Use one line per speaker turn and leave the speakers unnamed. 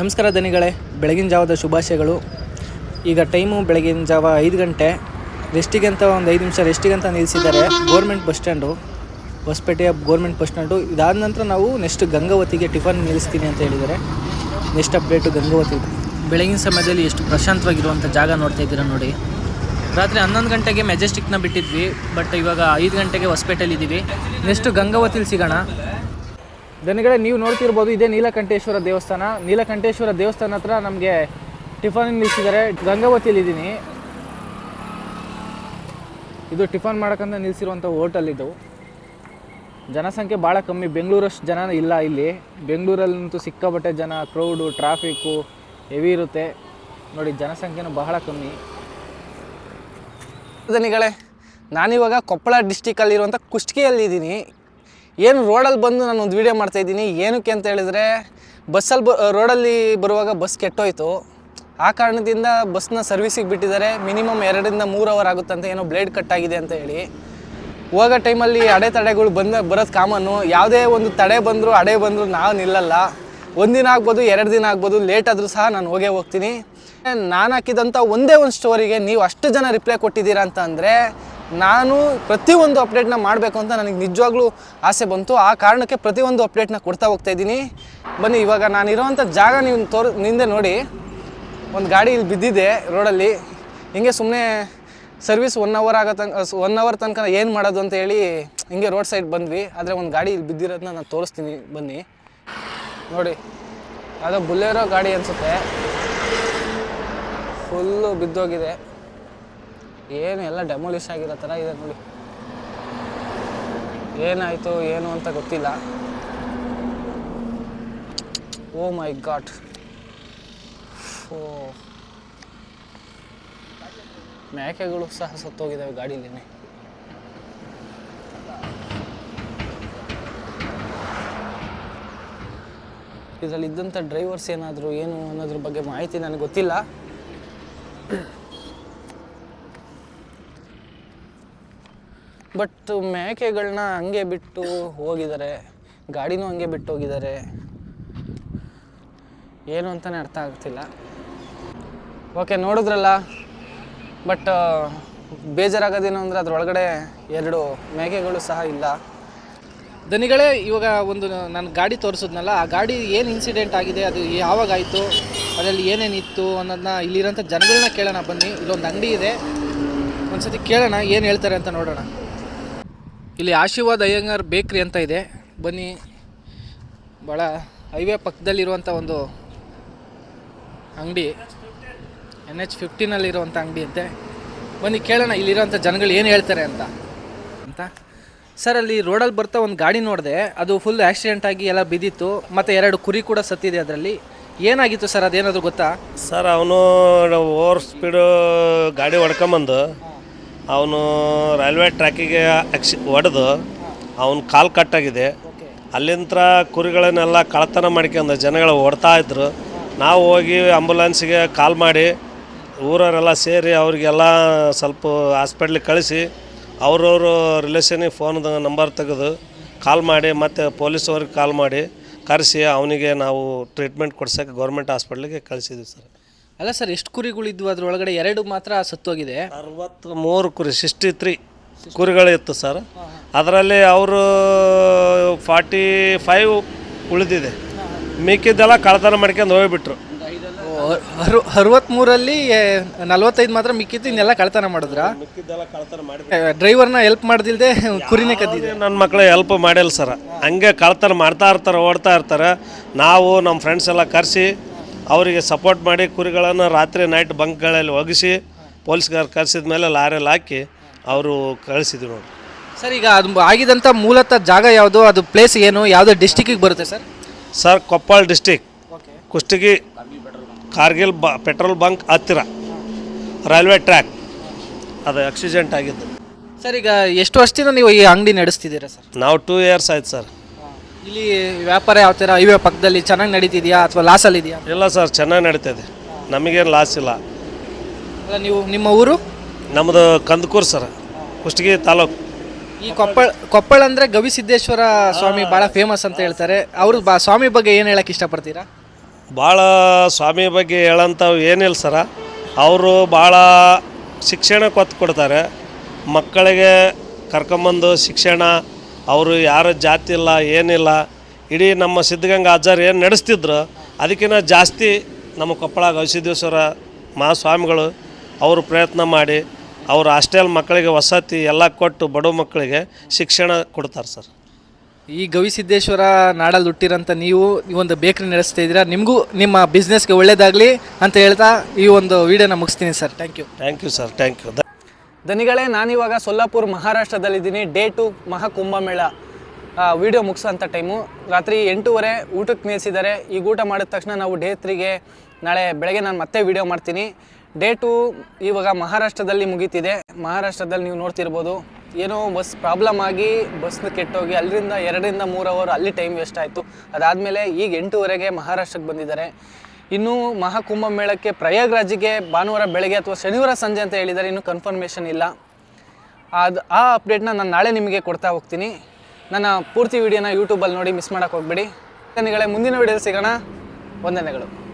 ನಮಸ್ಕಾರ ದನಿಗಳೇ, ಬೆಳಗಿನ ಜಾವದ ಶುಭಾಶಯಗಳು. ಈಗ ಟೈಮು ಬೆಳಗಿನ ಜಾವ ಐದು ಗಂಟೆ. ರೆಸ್ಟಿಗೆ ಅಂತ ಒಂದು ಐದು ನಿಮಿಷ ರೆಸ್ಟಿಗೆ ಅಂತ ನಿಲ್ಲಿಸಿದ್ದಾರೆ ಗೋರ್ಮೆಂಟ್ ಬಸ್ ಸ್ಟ್ಯಾಂಡು. ಹೊಸಪೇಟೆಯ ಗೋರ್ಮೆಂಟ್ ಬಸ್ ಸ್ಟ್ಯಾಂಡು. ಇದಾದ ನಂತರ ನಾವು ನೆಕ್ಸ್ಟ್ ಗಂಗಾವತಿಗೆ ಟಿಫನ್ ನಿಲ್ಲಿಸ್ತೀನಿ ಅಂತ ಹೇಳಿದ್ದಾರೆ. Next update Gangavathi. ಬೆಳಗಿನ ಸಮಯದಲ್ಲಿ ಎಷ್ಟು ಪ್ರಶಾಂತವಾಗಿರುವಂಥ ಜಾಗ ನೋಡ್ತಾ ಇದ್ದೀರಾ ನೋಡಿ. ರಾತ್ರಿ ಹನ್ನೊಂದು ಗಂಟೆಗೆ ಮೆಜೆಸ್ಟಿಕ್ನ ಬಿಟ್ಟಿದ್ವಿ ಬಟ್ ಇವಾಗ ಐದು ಗಂಟೆಗೆ ಹೊಸಪೇಟೆಯಲ್ಲಿ ಇದ್ದೀವಿ ನೆಕ್ಸ್ಟ್ ಗಂಗಾವತಿಲಿ ಸಿಗೋಣ. ದನಿಗಳೇ ನೀವು ನೋಡ್ತಿರ್ಬೋದು, ಇದೇ ನೀಲಕಂಠೇಶ್ವರ ದೇವಸ್ಥಾನ. ನೀಲಕಂಠೇಶ್ವರ ದೇವಸ್ಥಾನ ಹತ್ರ ನಮಗೆ ಟಿಫನ್ ನಿಲ್ಲಿಸಿದ್ದಾರೆ ಗಂಗಾವತಿಯಲ್ಲಿ ಇದ್ದೀನಿ ಇದು ಟಿಫನ್ ಮಾಡೋಕ್ಕಂತ ನಿಲ್ಲಿಸಿರುವಂಥ ಹೋಟೆಲ್ ಇದು. ಜನಸಂಖ್ಯೆ ಭಾಳ ಕಮ್ಮಿ. ಬೆಂಗಳೂರಷ್ಟು ಜನ ಇಲ್ಲ ಇಲ್ಲಿ. ಬೆಂಗಳೂರಲ್ಲಂತೂ ಸಿಕ್ಕಾಬಟ್ಟೆ ಜನ ಕ್ರೌಡು ಟ್ರಾಫಿಕ್ಕು ಹೆವಿ ಇರುತ್ತೆ. ನೋಡಿ, ಜನಸಂಖ್ಯೆನೂ ಬಹಳ ಕಮ್ಮಿ. ದನಿಗಳೇ, ನಾನಿವಾಗ ಕೊಪ್ಪಳ ಡಿಸ್ಟಿಕಲ್ಲಿರುವಂಥ ಕುಷ್ಟಗಿಯಲ್ಲಿದ್ದೀನಿ ಏನು ರೋಡಲ್ಲಿ ಬಂದು ನಾನು ಒಂದು ವೀಡಿಯೋ ಮಾಡ್ತಾಯಿದ್ದೀನಿ ಏನಕ್ಕೆ ಅಂತ ಹೇಳಿದರೆ, ಬಸ್ಸಲ್ಲಿ ಬ ರೋಡಲ್ಲಿ ಬರುವಾಗ ಬಸ್ ಕೆಟ್ಟೋಯ್ತು. ಆ ಕಾರಣದಿಂದ ಬಸ್ನ ಸರ್ವಿಸಿಗೆ ಬಿಟ್ಟಿದ್ದಾರೆ. ಮಿನಿಮಮ್ ಎರಡರಿಂದ ಮೂರು ಅವರ್ ಆಗುತ್ತಂತೆ. ಏನೋ ಬ್ಲೇಡ್ ಕಟ್ ಆಗಿದೆ ಅಂತ ಹೇಳಿ. ಹೋಗೋ ಟೈಮಲ್ಲಿ ಅಡೆತಡೆಗಳು ಬಂದ ಬರೋದು ಕಾಮನ್ನು. ಯಾವುದೇ ಒಂದು ತಡೆ ಬಂದರೂ ಅಡೆ ಬಂದರೂ ನಾವು ನಿಲ್ಲಲ್ಲ. ಒಂದಿನ ಆಗ್ಬೋದು, ಎರಡು ದಿನ ಆಗ್ಬೋದು ಲೇಟ್ ಆದರೂ ಸಹ ನಾನು ಹೋಗೇ ಹೋಗ್ತೀನಿ. ನಾನು ಹಾಕಿದಂಥ ಒಂದೇ ಒಂದು ಸ್ಟೋರಿಗೆ ನೀವು ಅಷ್ಟು ಜನ ರಿಪ್ಲೈ ಕೊಟ್ಟಿದ್ದೀರಾ ಅಂತ ಅಂದರೆ ನಾನು ಪ್ರತಿಯೊಂದು ಅಪ್ಡೇಟ್ನ ಮಾಡಬೇಕು ಅಂತ ನನಗೆ ನಿಜವಾಗ್ಲೂ ಆಸೆ ಬಂತು. ಆ ಕಾರಣಕ್ಕೆ ಪ್ರತಿಯೊಂದು ಅಪ್ಡೇಟ್ನ ಕೊಡ್ತಾ ಹೋಗ್ತಾ ಇದ್ದೀನಿ. ಬನ್ನಿ, ಇವಾಗ ನಾನಿರೋವಂಥ ಜಾಗ ನೀವು ತೋರ್, ನಿಂದೆ ನೋಡಿ. ಒಂದು ಗಾಡಿ ಇಲ್ಲಿ ಬಿದ್ದಿದೆ ರೋಡಲ್ಲಿ. ಹಿಂಗೆ ಸುಮ್ಮನೆ ಸರ್ವಿಸ್ ಒನ್ ಅವರ್ ಆಗೋ ತನಕ ಒನ್ ಅವರ್ ತನಕ ಏನು ಮಾಡೋದು ಅಂತ ಹೇಳಿ ಹಿಂಗೆ ರೋಡ್ ಸೈಡ್ ಬಂದ್ವಿ. ಆದರೆ ಒಂದು ಗಾಡಿ ಇಲ್ಲಿ ಬಿದ್ದಿರೋದನ್ನ ನಾನು ತೋರಿಸ್ತೀನಿ, ಬನ್ನಿ. ನೋಡಿ ಅದು ಬುಲ್ಲೇರೋ ಗಾಡಿ ಅನಿಸುತ್ತೆ. ಫುಲ್ಲು ಬಿದ್ದೋಗಿದೆ. ಏನು ಎಲ್ಲ ಡೆಮೊಲಿಷ್ ಆಗಿರೋ ಥರ ಇದೆ ನೋಡಿ. ಏನಾಯಿತು, ಏನು ಅಂತ ಗೊತ್ತಿಲ್ಲ. ಓ ಮೈ ಗಾಟ್ ಓ ಮೇಕೆಗಳು ಸಹ ಸತ್ತೋಗಿದ್ದಾವೆ ಗಾಡೀಲಿನೇ. ಇದರಲ್ಲಿ ಇದ್ದಂಥ ಡ್ರೈವರ್ಸ್ ಏನಾದರೂ, ಏನು ಅನ್ನೋದ್ರ ಬಗ್ಗೆ ಮಾಹಿತಿ ನನಗೆ ಗೊತ್ತಿಲ್ಲ. ಬಟ್ ಮೇಕೆಗಳನ್ನ ಹಂಗೆ ಬಿಟ್ಟು ಹೋಗಿದ್ದಾರೆ. ಗಾಡಿನೂ ಹಂಗೆ ಬಿಟ್ಟು ಹೋಗಿದ್ದಾರೆ. ಏನು ಅಂತಲೇ ಅರ್ಥ ಆಗ್ತಿಲ್ಲ. ಓಕೆ ನೋಡಿದ್ರಲ್ಲ? ಬಟ್ ಬೇಜಾರಾಗೋದೇನು ಅಂದರೆ ಅದರೊಳಗಡೆ ಎರಡು ಮೇಕೆಗಳು ಸಹ ಇಲ್ಲ. ದನಿಗಳೇ, ಇವಾಗ ಒಂದು ನಾನು ಗಾಡಿ ತೋರಿಸಿದ್ನಲ್ಲ, ಆ ಗಾಡಿ ಏನು ಇನ್ಸಿಡೆಂಟ್ ಆಗಿದೆ, ಅದು ಯಾವಾಗ ಆಯಿತು, ಅದರಲ್ಲಿ ಏನೇನಿತ್ತು ಅನ್ನೋದನ್ನ ಇಲ್ಲಿರೋಂಥ ಜನಗಳನ್ನ ಕೇಳೋಣ ಬನ್ನಿ. ಇಲ್ಲೊಂದು ಅಂಗಡಿ ಇದೆ. ಒಂದ್ಸತಿ ಕೇಳೋಣ, ಏನು ಹೇಳ್ತಾರೆ ಅಂತ ನೋಡೋಣ. ಇಲ್ಲಿ ಆಶೀರ್ವಾದ್ ಅಯ್ಯಂಗಾರ್ ಬೇಕ್ರಿ ಅಂತ ಇದೆ. ಬನ್ನಿ. ಭಾಳ ಹೈವೇ ಪಕ್ಕದಲ್ಲಿರುವಂಥ ಒಂದು ಅಂಗಡಿ. ಎನ್ ಎಚ್ ಫಿಫ್ಟೀನಲ್ಲಿರುವಂಥ ಅಂಗಡಿ ಅಂತೆ. ಬನ್ನಿ ಕೇಳೋಣ ಇಲ್ಲಿರೋಂಥ ಜನಗಳು ಏನು ಹೇಳ್ತಾರೆ ಅಂತ. ಅಂತ. ಸರ್, ಅಲ್ಲಿ ರೋಡಲ್ಲಿ ಬರ್ತಾ ಒಂದು ಗಾಡಿ ನೋಡಿದೆ. ಅದು ಫುಲ್ ಆಕ್ಸಿಡೆಂಟ್ ಆಗಿ ಎಲ್ಲ ಬಿದ್ದಿತ್ತು. ಮತ್ತು ಎರಡು ಕುರಿ ಕೂಡ ಸತ್ತಿದೆ ಅದರಲ್ಲಿ. ಏನಾಗಿತ್ತು ಸರ್, ಅದೇನಾದರೂ ಗೊತ್ತಾ?
ಸರ್, ಅವನು ಓವರ್ ಸ್ಪೀಡು ಗಾಡಿ ಹೊಡ್ಕೊಂಬಂದು. ಅವನು ರೈಲ್ವೆ ಟ್ರ್ಯಾಕಿಗೆ ಆಕ್ಸಿ, ಒಡೆದು ಅವನ ಕಾಲು ಕಟ್ಟಾಗಿದೆ. ಅಲ್ಲಿಂದ ಕುರಿಗಳನ್ನೆಲ್ಲ ಕಳತನ ಮಾಡ್ಕೊಂಡು ಜನಗಳು ಓಡ್ತಾ ಇದ್ರು. ನಾವು ಹೋಗಿ ಆಂಬುಲೆನ್ಸಿಗೆ ಕಾಲ್ ಮಾಡಿ ಊರವರೆಲ್ಲ ಸೇರಿ ಅವರಿಗೆಲ್ಲ ಸ್ವಲ್ಪ ಹಾಸ್ಪಿಟ್ಲಿಗೆ ಕಳಿಸಿ ಅವ್ರವರು ರಿಲೇಷನಿಗೆ ಫೋನ್ ನಂಬರ್ ತೆಗೆದು ಕಾಲ್ ಮಾಡಿ ಮತ್ತು ಪೊಲೀಸವ್ರಿಗೆ ಕಾಲ್ ಮಾಡಿ ಕರೆಸಿ ಅವನಿಗೆ ನಾವು ಟ್ರೀಟ್ಮೆಂಟ್ ಕೊಡ್ಸೋಕ್ಕೆ ಗೌರ್ಮೆಂಟ್ ಹಾಸ್ಪಿಟ್ಲಿಗೆ ಕಳಿಸಿದ್ವಿ ಸರ್.
ಅಲ್ಲ ಸರ್ ಎಷ್ಟು ಕುರಿಗಳಿದ್ವು ಅದ್ರೊಳಗಡೆ ಎರಡು ಮಾತ್ರ ಸತ್ತೋಗಿದೆ.
ಅರವತ್ತು ಮೂರು ಕುರಿ ಸಿಕ್ಸ್ಟಿ ತ್ರೀ ಕುರಿಗಳಿತ್ತು ಸರ್. ಅದರಲ್ಲಿ ಅವರು ಫಾರ್ಟಿ ಫೈವ್ ಉಳಿದಿದೆ ಮಿಕ್ಕಿದ್ದೆಲ್ಲ ಕಳ್ತನ ಮಾಡ್ಕೊಂಡು ಹೋಗಿಬಿಟ್ರು.
ಅರು ಅರವತ್ತ್ಮೂರಲ್ಲಿ ನಲ್ವತ್ತೈದು ಮಾತ್ರ ಮಿಕ್ಕಿತ್ತು ಇನ್ನೆಲ್ಲ ಕಳ್ತನ ಮಾಡಿದ್ರ?
ಮಿಕ್ಕಿದ್ದೆಲ್ಲ ಕಳ್ತನ ಮಾಡಿ
ಡ್ರೈವರ್ನ ಹೆಲ್ಪ್ ಮಾಡ್ದಿಲ್ದೆ ಕುರಿನೇ ಕದ್ದಿದೆ.
ನನ್ನ ಮಕ್ಕಳು ಹೆಲ್ಪ್ ಮಾಡಿಲ್ಲ ಸರ್. ಹಂಗೆ ಕಳ್ತನ ಮಾಡ್ತಾ ಇರ್ತಾರೆ ಓಡ್ತಾ ಇರ್ತಾರೆ. ನಾವು ನಮ್ಮ ಫ್ರೆಂಡ್ಸ್ ಎಲ್ಲ ಕರೆಸಿ ಅವರಿಗೆ ಸಪೋರ್ಟ್ ಮಾಡಿ ಕುರಿಗಳನ್ನು ರಾತ್ರಿ ನೈಟ್ ಬಂಕ್ಗಳಲ್ಲಿ ಒಗಿಸಿ ಪೊಲೀಸ್ಗಾರ ಕರೆಸಿದ ಮೇಲೆ ಲಾರಿಯಲ್ಲಿ ಹಾಕಿ ಅವರು ಕಳಿಸಿದ್ರು ನೋಡಿ.
ಸರ್ ಈಗ ಅದು ಆಗಿದಂಥ ಮೂಲತಃ ಜಾಗ ಯಾವುದು? ಅದು ಪ್ಲೇಸ್ ಏನು? ಯಾವುದೋ ಡಿಸ್ಟಿಕ್ಕಿಗೆ ಬರುತ್ತೆ sir?
Sir Koppal district Kushtagi Kargil ಬ ಪೆಟ್ರೋಲ್ ಬಂಕ್ ಹತ್ತಿರ. ರೈಲ್ವೆ ಟ್ರ್ಯಾಕ್ ಅದು ಆಕ್ಸಿಡೆಂಟ್ ಆಗಿದ್ದು.
ಸರ್ ಈಗ ಎಷ್ಟು ವರ್ಷದಿಂದ ನೀವು ಈ ಅಂಗಡಿ ನಡೆಸ್ತಿದ್ದೀರಾ ಸರ್?
ನಾವು ಟೂ ಇಯರ್ಸ್ ಆಯ್ತು ಸರ್.
ಇಲ್ಲಿ ವ್ಯಾಪಾರ ಯಾವ ಥರ ಇವೆ ಪಕ್ಕದಲ್ಲಿ? ಚೆನ್ನಾಗಿ ನಡೀತಿದೆಯಾ ಅಥವಾ ಲಾಸಲ್ಲಿ ಇದೆಯಾ?
ಇಲ್ಲ ಸರ್ ಚೆನ್ನಾಗಿ ನಡೀತದೆ. ನಮಗೇನು ಲಾಸ್ ಇಲ್ಲ.
ಅಲ್ಲ ನೀವು ನಿಮ್ಮ ಊರು?
ನಮ್ಮದು ಕಂದಕೂರು ಸರ್ ಕುಷ್ಟಗಿ ತಾಲೂಕು.
ಈ ಕೊಪ್ಪಳ ಕೊಪ್ಪಳ ಅಂದರೆ ಗವಿಸಿದ್ದೇಶ್ವರ ಸ್ವಾಮಿ ಭಾಳ ಫೇಮಸ್ ಅಂತ ಹೇಳ್ತಾರೆ. ಅವರು ಬಾ ಸ್ವಾಮಿ ಬಗ್ಗೆ ಏನು ಹೇಳಕ್ಕೆ ಇಷ್ಟಪಡ್ತೀರಾ?
ಭಾಳ ಸ್ವಾಮಿ ಬಗ್ಗೆ ಹೇಳೋಂಥವು ಏನಿಲ್ಲ ಸರ. ಅವರು ಭಾಳ ಶಿಕ್ಷಣಕ್ಕೆ ಕೊತ್ತು ಕೊಡ್ತಾರೆ ಮಕ್ಕಳಿಗೆ ಕರ್ಕೊಂಬಂದು ಶಿಕ್ಷಣ ಅವರು ಯಾರ ಜಾತಿ ಇಲ್ಲ ಏನಿಲ್ಲ ಇಡೀ ನಮ್ಮ ಸಿದ್ಧಗಂಗಾ ಆಚಾರ್ಯ ಏನು ನಡೆಸ್ತಿದ್ರು ಅದಕ್ಕಿಂತ ಜಾಸ್ತಿ ನಮ್ಮ ಕೊಪ್ಪಳ ಗವಿಸಿದ್ದೇಶ್ವರ ಮಹಾಸ್ವಾಮಿಗಳು ಅವರು ಪ್ರಯತ್ನ ಮಾಡಿ ಅವರು ಹಾಸ್ಟೆಲ್ ಮಕ್ಕಳಿಗೆ ವಸತಿ ಎಲ್ಲ ಕೊಟ್ಟು ಬಡ ಮಕ್ಕಳಿಗೆ ಶಿಕ್ಷಣ ಕೊಡ್ತಾರೆ ಸರ್.
ಈ ಗವಿಸಿದ್ದೇಶ್ವರ ನಾಡಲ್ಲಿ ಹುಟ್ಟಿರೋಂಥ ನೀವು ಈ ಒಂದು ಬೇಕ್ರಿ ನಡೆಸ್ತಾ ಇದ್ದೀರಾ? ನಿಮಗೂ ನಿಮ್ಮ ಬಿಸ್ನೆಸ್ಗೆ ಒಳ್ಳೆಯದಾಗಲಿ ಅಂತ ಹೇಳ್ತಾ ಈ ಒಂದು ವಿಡಿಯೋನ ಮುಗಿಸ್ತೀನಿ sir. Thank you
thank you sir thank you
ದನಿಗಳೇ, ನಾನಿವಾಗ Solapur, ಮಹಾರಾಷ್ಟ್ರದಲ್ಲಿದ್ದೀನಿ. Day two Mahakumbh Mela. Video ಮುಗಿಸೋಂಥ ಟೈಮು ರಾತ್ರಿ ಎಂಟೂವರೆ ಊಟಕ್ಕೆ ನಿಲ್ಲಿಸಿದ್ದಾರೆ ಈಗ ಊಟ ಮಾಡಿದ ತಕ್ಷಣ ನಾವು ಡೇ ತ್ರೀಗೆ ನಾಳೆ ಬೆಳಗ್ಗೆ ನಾನು ಮತ್ತೆ ವಿಡಿಯೋ ಮಾಡ್ತೀನಿ. ಡೇ ಟು ಇವಾಗ ಮಹಾರಾಷ್ಟ್ರದಲ್ಲಿ ಮುಗೀತಿದೆ. ಮಹಾರಾಷ್ಟ್ರದಲ್ಲಿ ನೀವು ನೋಡ್ತಿರ್ಬೋದು. ಏನೋ ಬಸ್ ಪ್ರಾಬ್ಲಮ್ ಆಗಿ ಬಸ್ನ ಕೆಟ್ಟೋಗಿ ಅಲ್ಲಿಂದ ಎರಡರಿಂದ ಮೂರು ಅವರ್ ಅಲ್ಲಿ ಟೈಮ್ ವೇಸ್ಟ್ ಆಯಿತು. ಅದಾದಮೇಲೆ ಈಗ ಎಂಟೂವರೆಗೆ ಮಹಾರಾಷ್ಟ್ರಕ್ಕೆ ಬಂದಿದ್ದಾರೆ. ಇನ್ನು ಮಹಾಕುಂಭ ಮೇಳಕ್ಕೆ ಪ್ರಯಾಗ್ರಾಜಿಗೆ ಭಾನುವಾರ ಬೆಳಗ್ಗೆ ಅಥವಾ ಶನಿವಾರ ಸಂಜೆ ಅಂತ ಹೇಳಿದ್ದಾರೆ ಇನ್ನೂ ಕನ್ಫರ್ಮೇಷನ್ ಇಲ್ಲ. ಅದು ಆ ಅಪ್ಡೇಟ್ನ ನಾನು ನಾಳೆ ನಿಮಗೆ ಕೊಡ್ತಾ ಹೋಗ್ತೀನಿ. ನನ್ನ ಪೂರ್ತಿ ವಿಡಿಯೋನ ಯೂಟ್ಯೂಬಲ್ಲಿ ನೋಡಿ ಮಿಸ್ ಮಾಡೋಕ್ಕೆ ಹೋಗ್ಬೇಡಿ. ಧನ್ಯಗಳೇ ಮುಂದಿನ ವಿಡಿಯೋ ಸಿಗೋಣ. ವಂದನೆಗಳು.